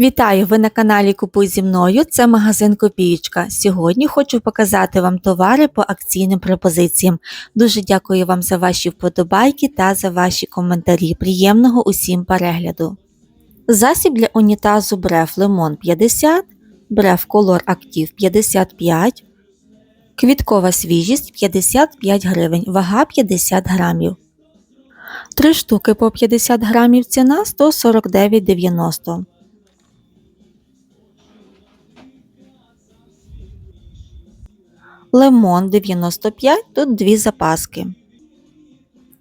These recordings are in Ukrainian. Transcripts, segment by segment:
Вітаю! Ви на каналі Купуй зі мною. Це магазин Копієчка. Сьогодні хочу показати вам товари по акційним пропозиціям. Дуже дякую вам за ваші вподобайки та за ваші коментарі. Приємного усім перегляду. Засіб для унітазу Бреф Лимон 50, Бреф Color Active 55, Квіткова свіжість 55 гривень, вага 50 грамів. Три штуки по 50 грамів, ціна 149,90. Лимон 95, тут дві запаски.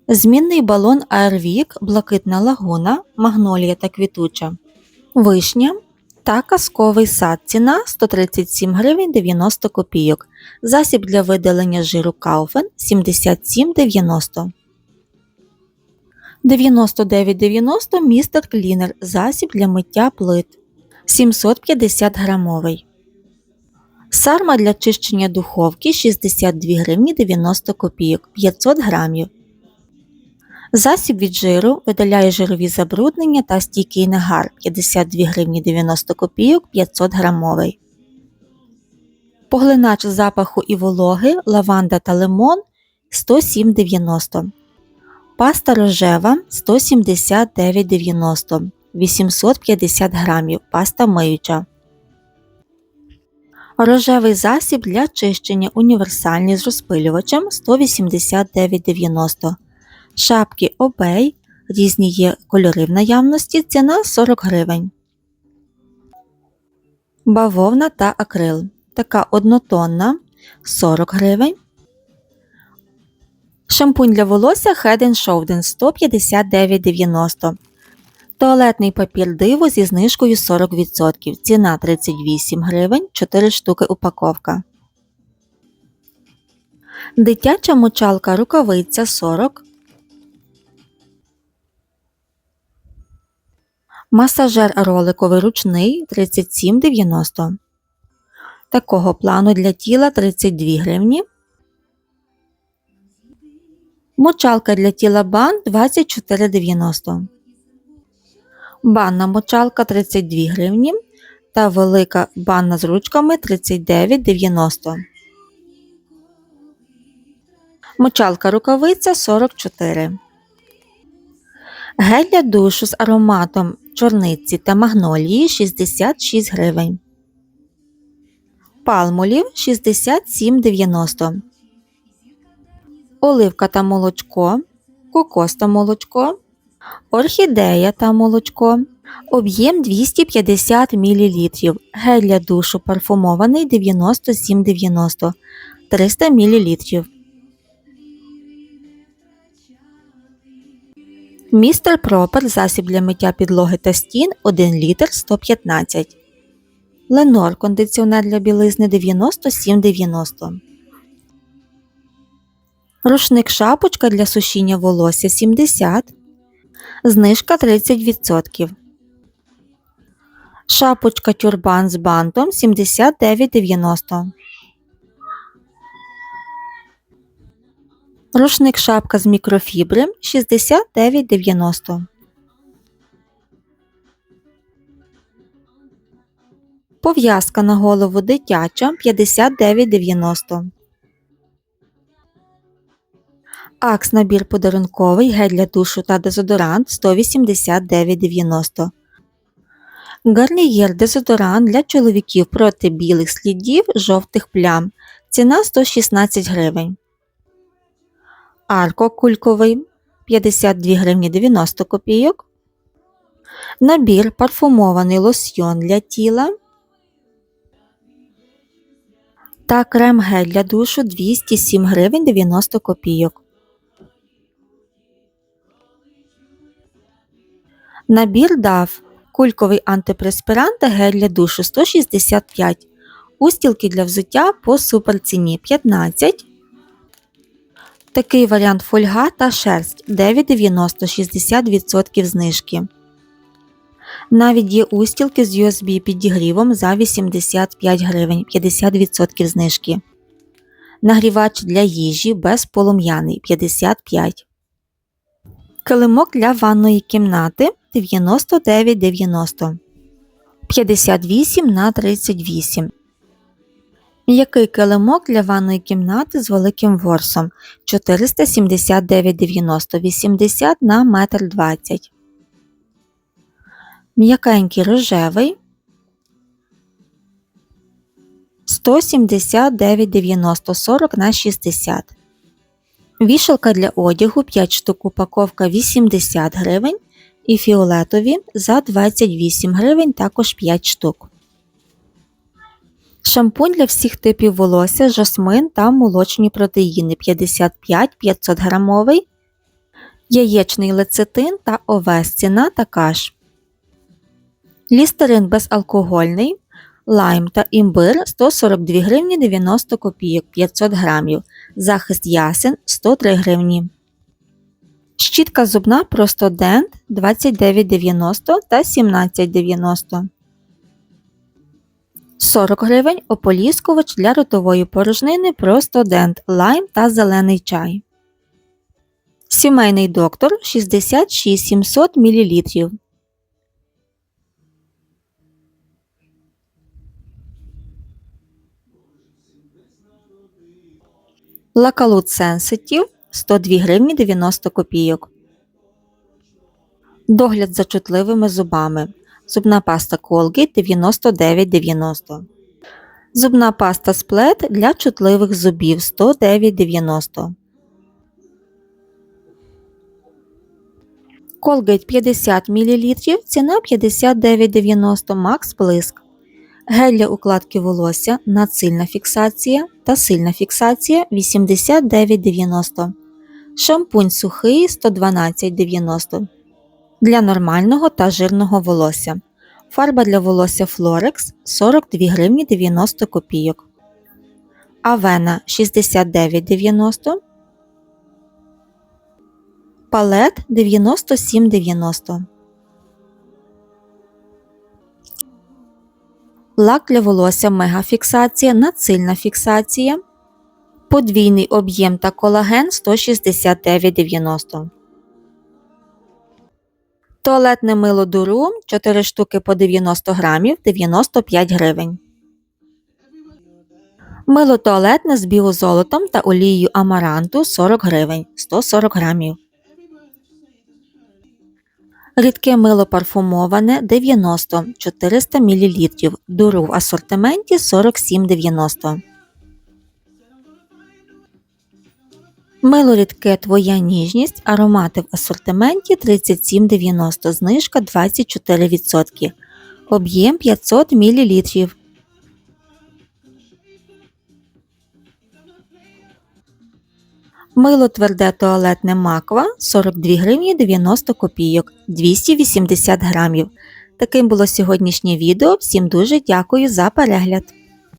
Змінний балон Airwick, блакитна лагуна, магнолія та квітуча. Вишня та казковий сад. Ціна 137 гривень 90 копійок. Засіб для видалення жиру Kaufen 77,90. 99,90 містер клінер. Засіб для миття плит 750 грамовий. Сарма для чищення духовки 62 гривні 90 копійок 500 грамів. Засіб від жиру видаляє жирові забруднення та стійкий нагар 52 гривні 90 копійок 500 грамовий. Поглинач запаху і вологи, лаванда та лимон 107,90. Паста рожева 179,90 850 грамів. Паста миюча. Рожевий засіб для чищення універсальний з розпилювачем 189,90. Шапки обей. Різні є кольори в наявності. Ціна 40 гривень. Бавовна та акрил. Така однотонна 40 гривень. Шампунь для волосся Head Shoulders 159,90. Туалетний папір диво зі знижкою 40%. Ціна 38 гривень, 4 штуки упаковка. Дитяча мочалка рукавиця 40. Масажер роликовий ручний 37,90. Такого плану для тіла 32 гривні. Мочалка для тіла бан 24,90. Банна мочалка 32 гривні та велика банна з ручками 39,90. Мочалка рукавиця 44. Гель для душу з ароматом чорниці та магнолії 66 гривень. Палмолів 67,90. Оливка та молочко. Кокос та молочко. Орхідея та молочко. Об'єм 250 мл. Гель для душу парфумований 97,90 300 мл. Містер Пропер засіб для миття підлоги та стін 1 літр 115 Ленор кондиціонер для білизни 97,90 Рушник шапочка для сушіння волосся 70 Знижка 30%. Шапочка тюрбан з бантом 79,90. Рушник шапка з мікрофібри 69,90. Пов'язка на голову дитяча 59,90. Акс набір подарунковий гель для душу та дезодорант 189,90. Гарнієр дезодорант для чоловіків проти білих слідів жовтих плям. Ціна 116 гривень. Арко кульковий 52 гривні 90 копійок. Набір парфумований лосьйон для тіла. Та крем гель для душу 207 гривень 90 копійок. Набір дав кульковий антипреспірант та гель для душу 165, устілки для взуття по суперціні 15. Такий варіант фольга та шерсть 9,90 60% знижки. Навіть є устілки з USB підігрівом за 85 гривень 50% знижки. Нагрівач для їжі безполум'яний 55. Килимок для ванної кімнати 99,90. 58 на 38. М'який килимок для ванної кімнати з великим ворсом 479,90 80 на 1,20 м. М'якенький рожевий 179,90 40 на 60. Вішалка для одягу 5 штук упаковка 80 гривень і фіолетові за 28 гривень також 5 штук. Шампунь для всіх типів волосся, жасмин та молочні протеїни 55 500 грамовий, яєчний лецитин та овес ціна така ж. Лістерин безалкогольний, лайм та імбир 142 гривні 90 копійок 500 грамів, захист ясен 103 гривні. Щітка зубна Простодент 29,90 та 17,90. 40 гривень ополіскувач для ротової порожнини Простодент, лайм та зелений чай. Сімейний доктор 66 700 мл. Лакалут Sensitive 102 гривні 90 копійок. Догляд за чутливими зубами. Зубна паста Colgate 99,90. Зубна паста Splет для чутливих зубів 109,90. Colgate 50 мл. Ціна 59,90 Max Блиск. Гель для укладки волосся надсильна фіксація та сильна фіксація 89,90. Шампунь сухий 112,90. Для нормального та жирного волосся. Фарба для волосся Florex 42 гривні 90 копійок. Авена 69,90. Палет 97,90. Лак для волосся мегафіксація, надсильна фіксація. Подвійний об'єм та колаген 169,90. Туалетне мило дуру 4 штуки по 90 грамів 95 гривень. Мило туалетне з біозолотом та олією амаранту 40 гривень 140 грамів. Рідке мило парфумоване 90 400 мл. Дуру в асортименті 47,90. Мило рідке Твоя ніжність. Аромати в асортименті 37,90. Знижка 24%. Об'єм 500 мл. Мило тверде туалетне маква 42 гривні 90 копійок 280 грамів. Таким було сьогоднішнє відео. Всім дуже дякую за перегляд.